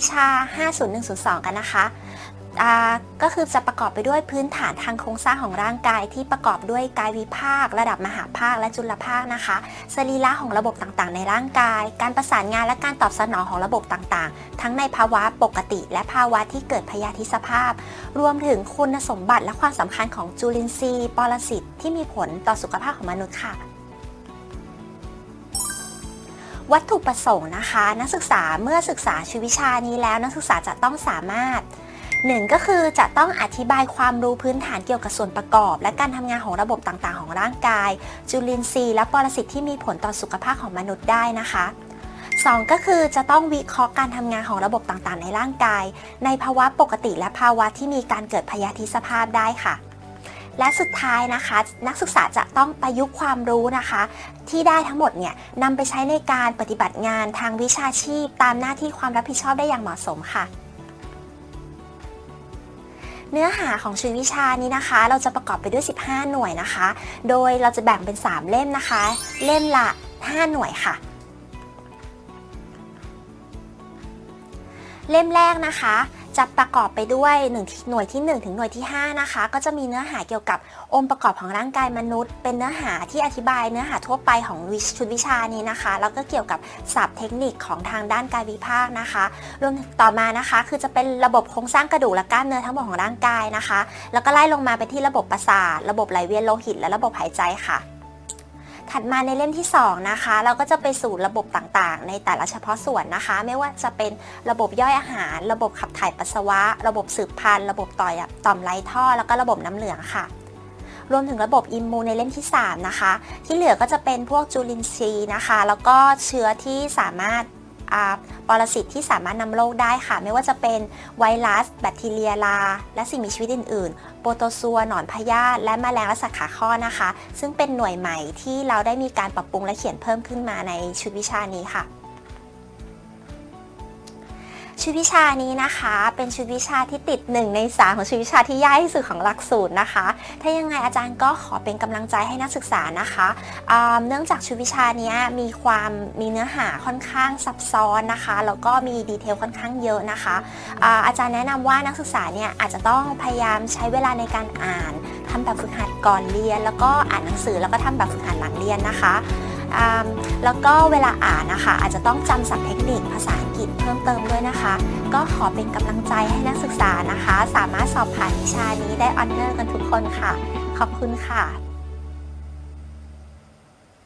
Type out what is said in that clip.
วิชา 50102 กันนะคะ ก็คือจะประกอบไปด้วยพื้นฐานทางโครงสร้างของร่างกายที่ประกอบด้วยกายวิภาค ระดับมหาภาคและจุลภาคนะคะ สรีระของระบบต่างๆ ในร่างกาย การประสานงานและการตอบสนองของระบบต่างๆ ทั้งในภาวะปกติ และภาวะที่เกิดพยาธิสภาพ รวมถึงคุณสมบัติและความสำคัญของจุลินทรีย์ ปรสิตที่มีผลต่อสุขภาพของมนุษย์ค่ะ วัตถุประสงค์นะคะ นักศึกษาเมื่อศึกษาชีววิชานี้แล้ว นักศึกษาจะต้องสามารถหนึ่งก็คือจะต้องอธิบายความรู้พื้นฐานเกี่ยวกับส่วนประกอบ และการทำงานของระบบต่างๆ ของร่างกาย จุลินทรีย์และปรสิตที่มีผลต่อสุขภาพของมนุษย์ได้นะคะสองก็คือจะต้องวิเคราะห์การทำงานของระบบต่างๆ ในร่างกาย ในภาวะปกติและภาวะที่มีการเกิดพยาธิสภาพได้ค่ะ และสุดท้ายนะคะ นักศึกษาจะต้องประยุกต์ความรู้นะคะ ที่ได้ทั้งหมดเนี่ยนำไปใช้ในการปฏิบัติงานทางวิชาชีพ ตามหน้าที่ความรับผิดชอบได้อย่างเหมาะสมค่ะเนื้อหาของชีววิชานี้นะคะ เราจะประกอบไปด้วย 15 หน่วยนะคะ โดยเราจะแบ่งเป็น 3 เล่มนะคะ เล่มละ 5 หน่วยค่ะ เล่มแรกนะคะ จะประกอบไปด้วย1หน่วยที่ 1 ถึงหน่วยที่ 5 นะคะ ก็จะมีเนื้อหาเกี่ยวกับองค์ประกอบของร่างกายมนุษย์ เป็นเนื้อหาที่อธิบายเนื้อหาทั่วไปของชุดวิชานี้นะคะ แล้วก็เกี่ยวกับศัพท์เทคนิคของทางด้านกายวิภาคนะคะ รวมต่อมานะคะ คือจะเป็นระบบโครงสร้างกระดูกและกล้ามเนื้อทั้งหมดของร่างกายนะคะ แล้วก็ไล่ลงมาไปที่ระบบประสาท ระบบไหลเวียนโลหิต และระบบหายใจค่ะ ถัดมาในเล่มที่ 2 นะคะ เราก็จะไปสู่ระบบต่างๆ ในแต่ละเฉพาะส่วนนะคะ ไม่ว่าจะเป็นระบบย่อยอาหาร ระบบขับถ่ายปัสสาวะ ระบบสืบพันธุ์ ระบบต่อยต่อมไรท่อ แล้วก็ระบบน้ำเหลืองค่ะ รวมถึงระบบอิมมูนในเล่มที่ 3 นะคะ ที่เหลือก็จะเป็นพวกจุลินทรีย์นะคะ แล้วก็เชื้อที่สามารถ ปรสิตที่สามารถนำโรคได้ค่ะ ไม่ว่าจะเป็นไวรัส แบคทีเรียลา และสิ่งมีชีวิตอื่น ๆ โปรโตซัวหนอนพยาธิและแมลงและสัตว์ขาข้อนะคะ ซึ่งเป็นหน่วยใหม่ที่เราได้มีการปรับปรุงและเขียนเพิ่มขึ้นมาในชุดวิชานี้ค่ะ ชุดวิชานี้นะคะ เป็นชุดวิชาที่ติด 1 ใน3ของชุดวิชาที่ยากที่สุดของหลักสูตรนะคะ ถ้ายังไงอาจารย์ก็ขอเป็นกำลังใจให้นักศึกษานะคะเนื่องจากชุดวิชานี้มีความมีเนื้อหาค่อนข้างซับซ้อนนะคะแล้วก็มีดีเทลค่อนข้างเยอะนะคะอาอาจารย์แนะนำว่านักศึกษาเนี่ยอาจจะต้องพยายามใช้เวลาในการอ่านทำแบบฝึกหัดก่อนเรียน แล้วก็อ่านหนังสือแล้วก็ทำแบบฝึกหัดหลังเรียนนะคะ แล้วก็เวลาอ่านนะคะ อาจจะต้องจำศัพท์เทคนิคภาษาอังกฤษเพิ่มเติมด้วยนะคะ ก็ขอเป็นกำลังใจให้นักศึกษานะคะ สามารถสอบผ่านวิชานี้ได้ออนเนอร์กันทุกคนค่ะ ขอบคุณค่ะ